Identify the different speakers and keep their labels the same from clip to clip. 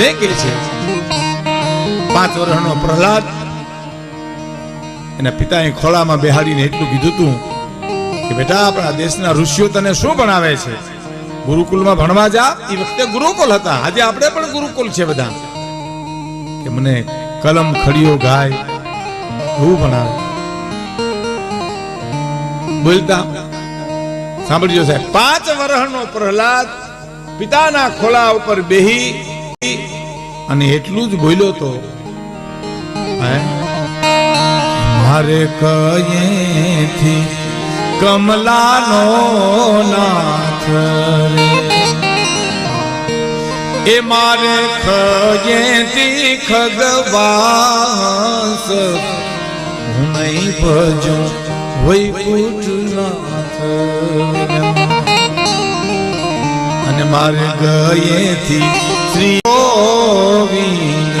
Speaker 1: આપણે પણ ગુરુકુલ છે બધા. કે મને કલમ ખડીયો ગાય. એવું ભણાવે. બોલતા. સાંભળજો સાહેબ. પાંચ વર્ષનો પ્રહલાદ પિતાના ખોળા ઉપર બેહી અને એટલું જ બોલ્યો તો મારે કયેથી કમલાનો નાથ એ મારે ખયેથી ખગવાસ? હું નહીં ભજો વૈકુંઠનાથ અને મારે ગયેથી શ્રી ગોવિંદ.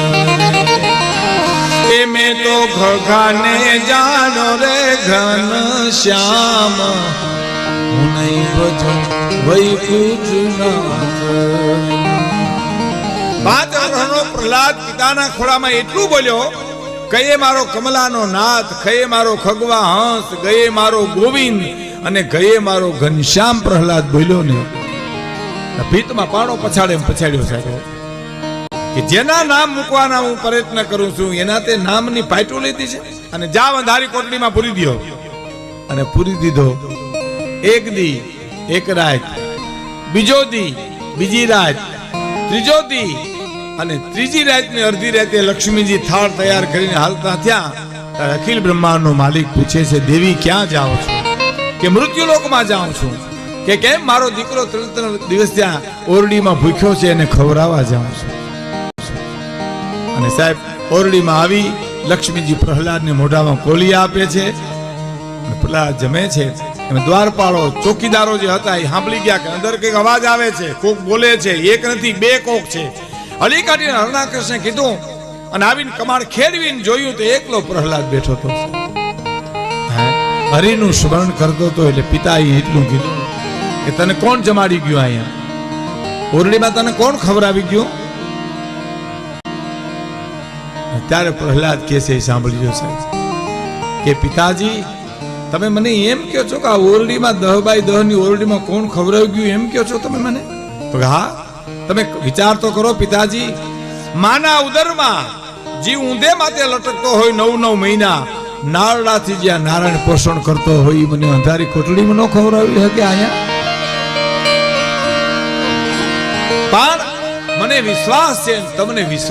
Speaker 1: એ મેં તો ઘગાને જાણો રે ઘન શ્યામ. હું નહીં ભજો પાંચ પ્રહલાદ પિતાના ખોળામાં એટલું બોલ્યો કયે મારો કમલાનો નાથ કયે મારો ખગવા હંસ ગયે મારો ગોવિંદ અને ગયે મારો ઘનશ્યામ. પ્રહલાદ બોલ્યો ને ભીતમાં પાણો પછાડે એમ પછાડ્યો સાહેબ. કે જેના નામ મૂકવાના હું પ્રયત્ન કરું છું, એના તે નામની પાઇટો લીધી છે. અને જાવ અંધારી કોટડીમાં પૂરી દો અને પૂરી દીધો એક દી, એક રાત, બીજો દી, બીજી રાત, ત્રીજો દી. અને ત્રીજી રાતની અડધી રાતે લક્ષ્મીજી થાળ તૈયાર કરીને હાલતા થયા. ત્યારે અખિલ બ્રહ્માંડનો માલિક પૂછે છે, દેવી, ક્યાં જાઓ છો? કે મૃત્યુલોકમાં જાઉં છું. કે કેમ મારો દીકરો ત્રણ ત્રણ દિવસ ત્યાં ઓરડીમાં ભૂખ્યો છે એને ખવડાવવા જાઉં છું? અને સાહેબ, ઓરડીમાં આવી લક્ષ્મીજી પ્રહલાદને મોઢામાં કોલી આપે છે પ્રહલાદ જમે છે. અને દ્વારપાળો ચોકીદારો જે હતા એ સાંભળી ગયા કે અંદર કંઈક અવાજ આવે છે, કોક બોલે છે, એક નથી, બે કોક છે. અલી કાઢીને હરણાકૃષ્ણે કીધું, અને આવીને કમાડ ખેડવીને જોયું તો એકલો પ્રહલાદ બેઠો હતો? હરિનું સ્મરણ કરતો હતો એટલે પિતાએ એટલું કીધું કે તને કોણ જમાડી ગયું અહીંયા? ઓરડીમાં તને કોણ ખવડાવી ગયું? ત્યારે પ્રહલાદ કે છે, એ સાંભળી લો સાહેબ. કે પિતાજી, તમે મને એમ કહો છો કે આ ઓરડીમાં દહ બાય દહની ઓરડીમાં કોણ ખવડાવી ગયું? એમ કહો છો તમે મને? તો હા, તમે વિચાર તો કરો પિતાજી, માના ઉદરમાં જીવ ઊંધે માથે લટકતો હોય નવ નવ મહિના નારડાથી જ્યાં નારાયણ પોષણ કરતો હોય મને અંધારી કોટડીમાં ન ખવડાવી શકે અહીંયા? પણ મને વિશ્વાસ છે, તમને વિશ્વાસ